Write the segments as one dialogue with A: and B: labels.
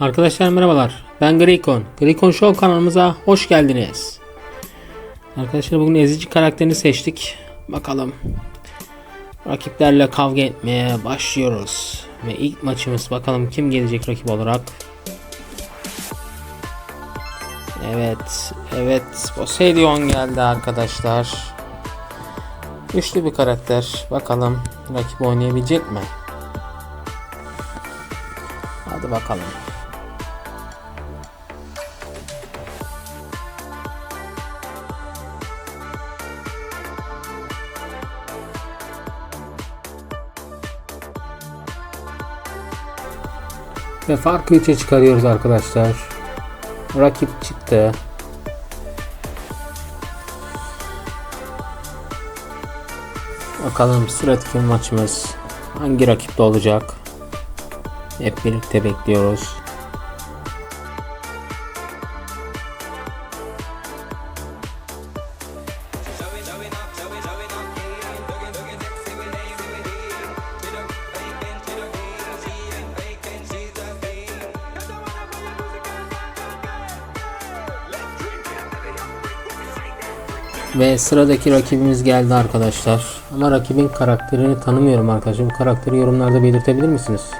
A: Arkadaşlar merhabalar. Ben Grikon. Grikon Show kanalımıza hoş geldiniz. Arkadaşlar bugün ezici karakterini seçtik. Bakalım. Rakiplerle kavga etmeye başlıyoruz. Ve ilk maçımız bakalım kim gelecek rakip olarak. Evet. Evet. Poseidon geldi arkadaşlar. Güçlü bir karakter. Bakalım rakip oynayabilecek mi? Hadi bakalım. Ve farkı 3'e çıkarıyoruz arkadaşlar. Rakip çıktı. Bakalım sıradaki maçımız hangi rakipte olacak? Hep birlikte bekliyoruz. Ve sıradaki rakibimiz geldi arkadaşlar. Ama rakibin karakterini tanımıyorum arkadaşlar. Bu karakteri yorumlarda belirtebilir misiniz?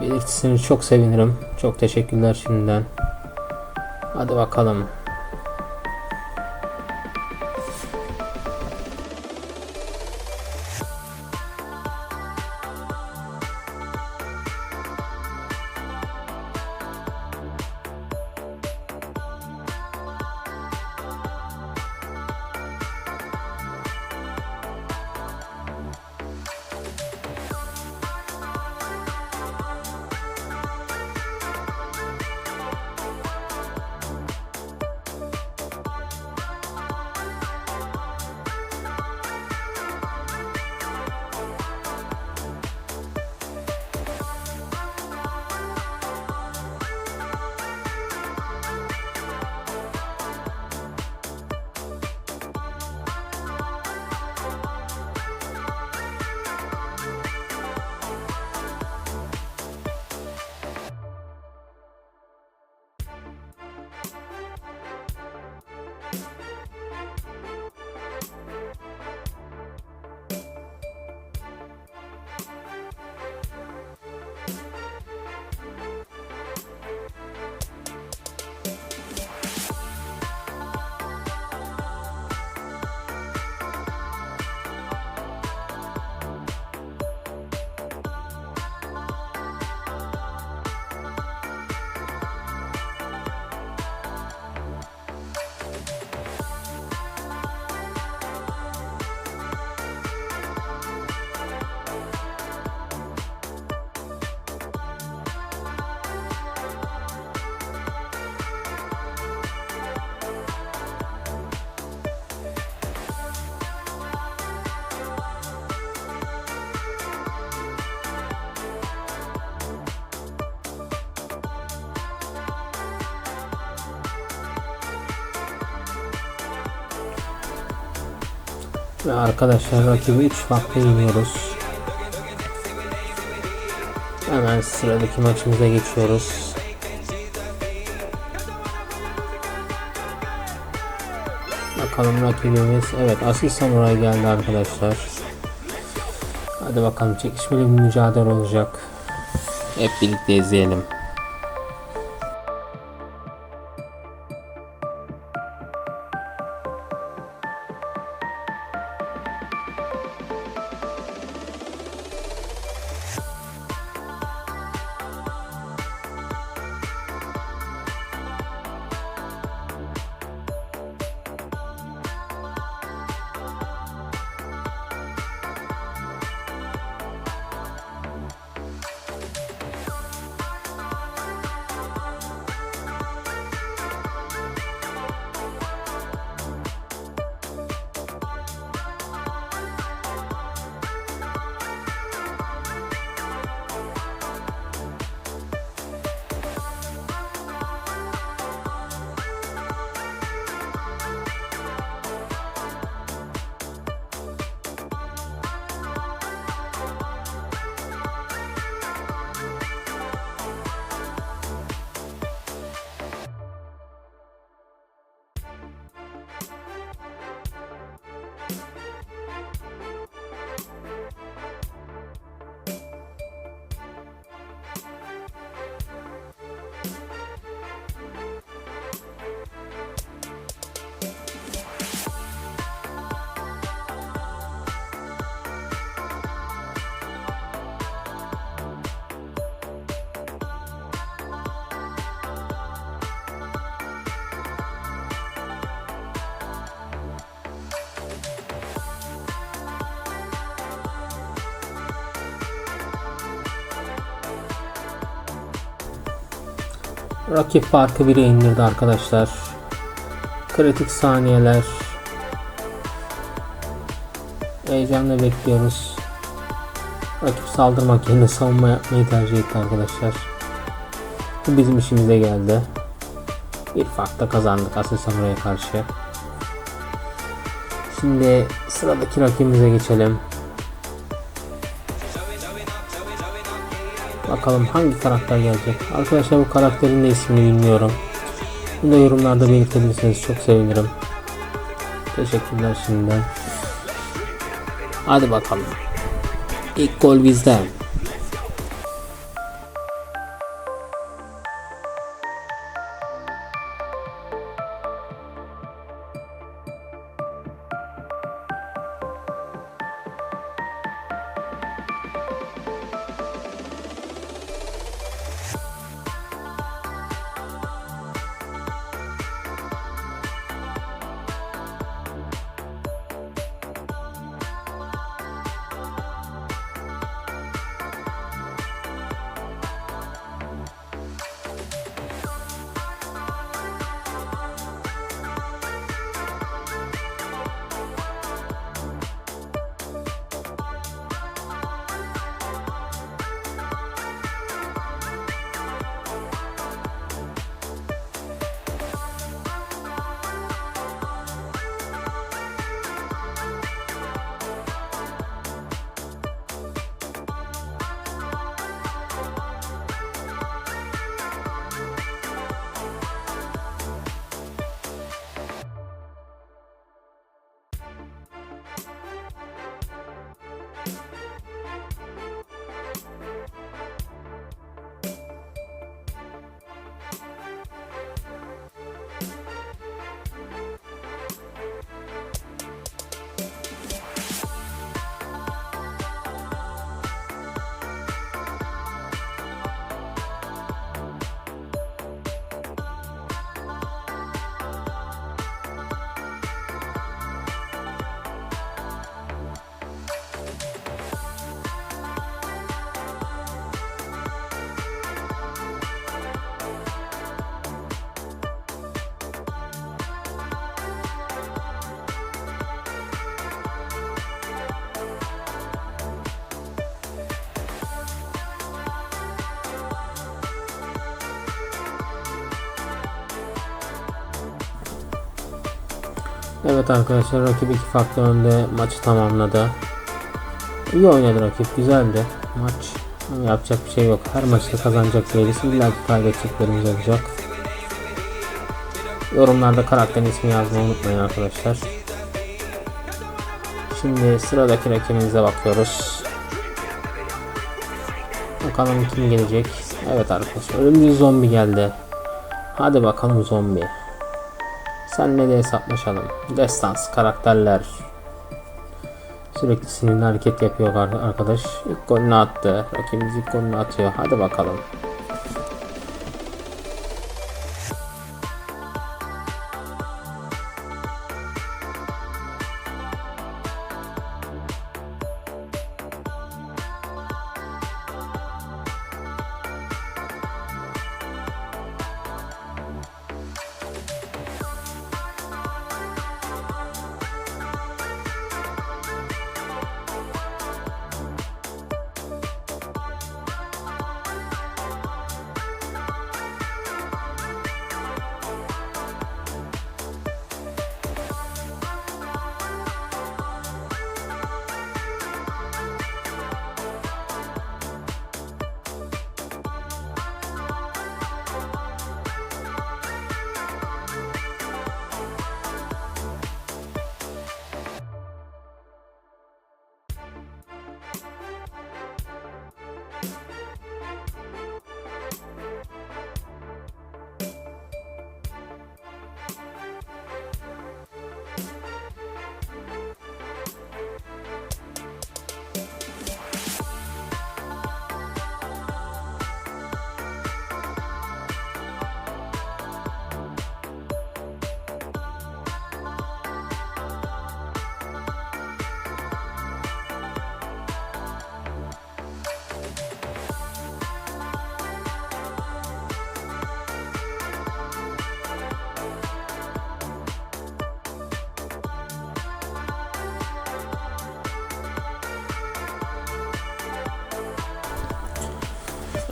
A: Belirtirseniz çok sevinirim. Çok teşekkürler şimdiden. Hadi bakalım. Ve arkadaşlar rakibi 3 farklı yeniyoruz. Hemen sıradaki maçımıza geçiyoruz. Bakalım rakibimiz. Evet Asil Samuray geldi arkadaşlar. Hadi bakalım çekişmeli bir mücadele olacak. Hep birlikte izleyelim. Rakip farkı 1'e indirdi arkadaşlar. Kritik saniyeler. Heyecanla bekliyoruz. Rakip saldırmak yerine savunma yapmayı tercih etti arkadaşlar. Bu bizim işimize geldi. Bir farkta kazandık Asil Samuray'a karşı. Şimdi sıradaki rakibimize geçelim. Bakalım hangi karakter gelecek. Arkadaşlar bu karakterin de ismini bilmiyorum. Bunu da yorumlarda belirtebilirseniz çok sevinirim. Teşekkürler şimdiden. Hadi bakalım. İlk gol bizden. Evet arkadaşlar rakip iki farklı önde maçı tamamladı. İyi oynadı rakip güzeldi maç. Yapacak bir şey yok. Her maçta kazanacak değiliz. İlla ki kaybedeceklerimiz olacak. Yorumlarda karakterin ismi yazmayı unutmayın arkadaşlar. Şimdi sıradaki rakibimize bakıyoruz. Bakalım kim gelecek. Evet arkadaşlar ölümcül zombi geldi. Hadi bakalım zombi. Senle de hesaplaşalım. Destans, karakterler. Sürekli sinirli hareket yapıyor ar- arkadaş. İlk golünü attı. Rakibimiz ilk golünü atıyor. Hadi bakalım.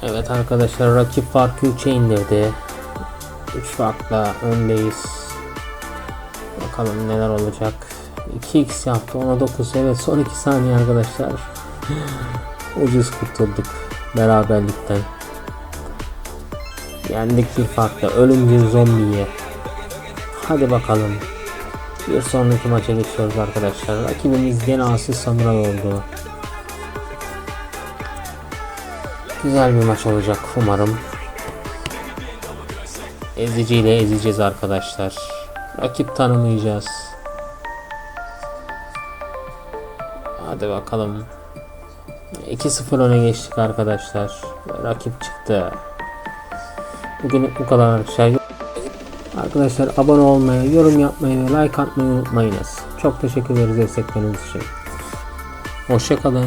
A: Evet arkadaşlar rakip farkı 3'e indirdi. 3 farkla öndeyiz. Bakalım neler olacak. 2x yaptı ona 9. Evet son 2 saniye arkadaşlar. Ucuz kurtulduk beraberlikten. Yendik bir farkla ölümcül zombiye. Hadi bakalım. Bir sonraki maça geçiyoruz arkadaşlar. Rakibimiz gene Asil Samuray oldu. Güzel bir maç olacak umarım. Eziciyle ezeceğiz arkadaşlar. Rakip tanımayacağız. Hadi bakalım. 2-0 öne geçtik arkadaşlar. Rakip çıktı. Bugün bu kadar arkadaşlar. Arkadaşlar abone olmayı, yorum yapmayı ve like atmayı unutmayınız. Çok teşekkür ederiz destekleriniz için. Hoşçakalın.